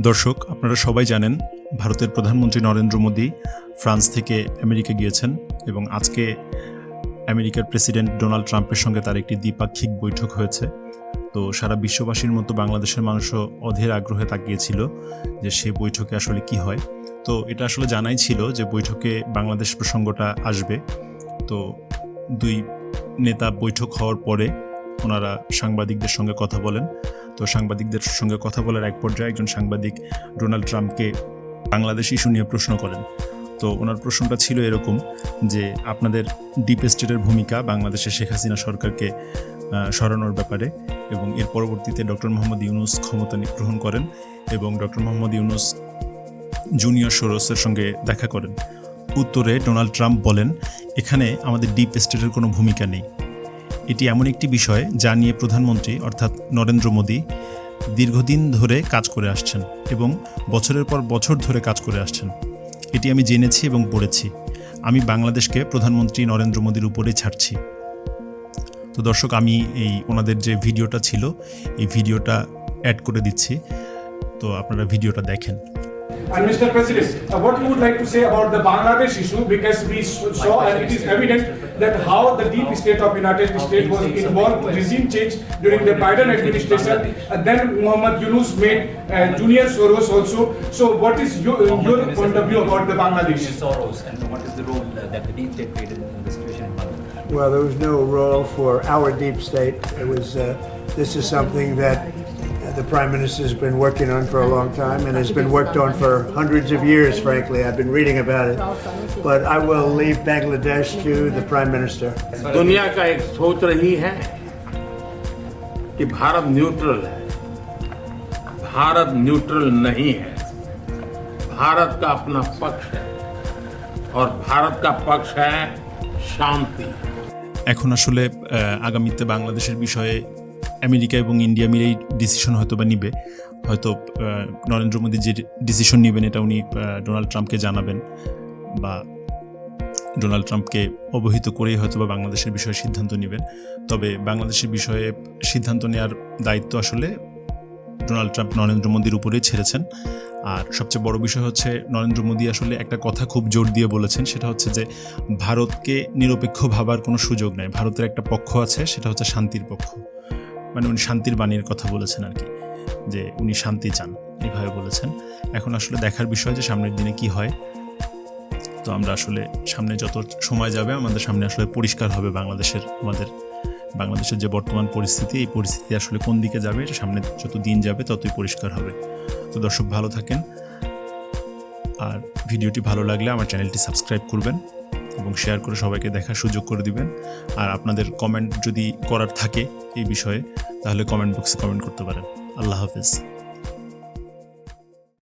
দর্শক, আপনারা সবাই জানেন ভারতের প্রধানমন্ত্রী নরেন্দ্র মোদী ফ্রান্স থেকে আমেরিকা গিয়েছেন এবং আজকে আমেরিকার প্রেসিডেন্ট ডোনাল্ড ট্রাম্পের সঙ্গে তার একটি দ্বিপাক্ষিক বৈঠক হয়েছে। তো সারা বিশ্ববাসীর মতো বাংলাদেশের মানুষও অধীর আগ্রহে তাকিয়েছিল যে সে বৈঠকে আসলে কি হয়। তো এটা আসলে জানাই ছিল যে বৈঠকে বাংলাদেশ প্রসঙ্গটা আসবে। তো দুই নেতা বৈঠক হওয়ার পরে ওনারা সাংবাদিকদের সঙ্গে কথা বলেন। তো সাংবাদিকদের সঙ্গে কথা বলার এক পর্যায়ে একজন সাংবাদিক ডোনাল্ড ট্রাম্পকে বাংলাদেশ ইস্যু নিয়ে প্রশ্ন করেন। তো ওনার প্রশ্নটা ছিল এরকম যে, আপনাদের ডিপ স্টেটের ভূমিকা বাংলাদেশের শেখ হাসিনা সরকারকে সরানোর ব্যাপারে এবং এর পরবর্তীতে ডক্টর মোহাম্মদ ইউনুস ক্ষমতা গ্রহণ করেন এবং ডক্টর মোহাম্মদ ইউনুস জুনিয়র সোরসের সঙ্গে দেখা করেন। উত্তরে ডোনাল্ড ট্রাম্প বলেন, এখানে আমাদের ডিপ স্টেটের কোনো ভূমিকা নেই। এটি এমন একটি বিষয় যা নিয়ে প্রধানমন্ত্রী, অর্থাৎ নরেন্দ্র মোদী, দীর্ঘদিন ধরে কাজ করে আসছেন এবং বছরের পর বছর ধরে কাজ করে আসছেন। এটি আমি জেনেছি এবং পড়েছি। আমি বাংলাদেশকে প্রধানমন্ত্রী নরেন্দ্র মোদীর উপরেই ছাড়ছি। তো দর্শক, আমি এই ওনাদের যে ভিডিওটা ছিল, এই ভিডিওটা অ্যাড করে দিচ্ছি। তো আপনারা ভিডিওটা দেখেন। And Mr. President, uh, what you would like to say about the Bangladesh issue because we saw and it is evident that how the deep state of United States was involved regime change during the Biden administration and then Muhammad Yunus made uh, Junior Soros also. So what is your, your point of view about the Bangladesh? Soros and what is the role uh, that the deep state played in, in the situation in Bangladesh? Well, there was no role for our deep state. It was. Uh, this is something that uh, the prime minister has been working on for a long time and has been worked on for hundreds of years. Frankly, I've been reading about it. But I will leave Bangladesh to the prime minister. दुनिया का एक सोच रही है कि Bharat neutral है Bharat neutral नहीं है भारत का अपना पक्ष है और भारत का पक्ष है शांति এখন আসলে আহ, আগামীতে বাংলাদেশের বিষয়ে আমেরিকা এবং ইন্ডিয়া মিলেই ডিসিশন হয়তো বা নিবে। হয়তো নরেন্দ্র মোদী যে ডিসিশন নেবেন এটা উনি ডোনাল্ড ট্রাম্পকে জানাবেন বা ডোনাল্ড ট্রাম্পকে অবহিত করেই হয়তো বা বাংলাদেশের বিষয়ে সিদ্ধান্ত নেবেন। তবে বাংলাদেশের বিষয়ে সিদ্ধান্ত নেওয়ার দায়িত্ব আসলে ডোনাল্ড ট্রাম্প, নরেন্দ্র মোদীর উপরেই ছেড়েছেন। আর সবচেয়ে বড় বিষয় হচ্ছে, নরেন্দ্র মোদী আসলে একটা কথা খুব জোর দিয়ে বলেছেন, সেটা হচ্ছে যে ভারতকে নিরপেক্ষ ভাবার কোনো সুযোগ নাই। ভারতের একটা পক্ষ আছে, সেটা হচ্ছে শান্তির পক্ষ। মানে উনি শান্তির বাণীর কথা বলেছেন আর কি, যে উনি শান্তি চান এইভাবে বলেছেন। এখন আসলে দেখার বিষয় যে সামনের দিনে কি হয়, তো আমরা আসলে সামনে যত সময় যাবে আমাদের সামনে আসলে পরিষ্কার হবে বাংলাদেশের, আমাদের বাংলাদেশের যে বর্তমান পরিস্থিতি, এই পরিস্থিতি আসলে কোন দিকে যাবে সামনে যত দিন যাবে ততই পরিষ্কার হবে। তো দর্শক ভালো থাকেন, আর ভিডিওটি ভালো লাগলে আমার চ্যানেলটি সাবস্ক্রাইব করবেন। এবং শেয়ার করে সবাইকে দেখার সুযোগ করে দিবেন। আর আপনাদের কমেন্ট যদি করার থাকে এই বিষয়ে, তাহলে কমেন্ট বক্সে কমেন্ট করতে পারেন। আল্লাহ হাফিজ।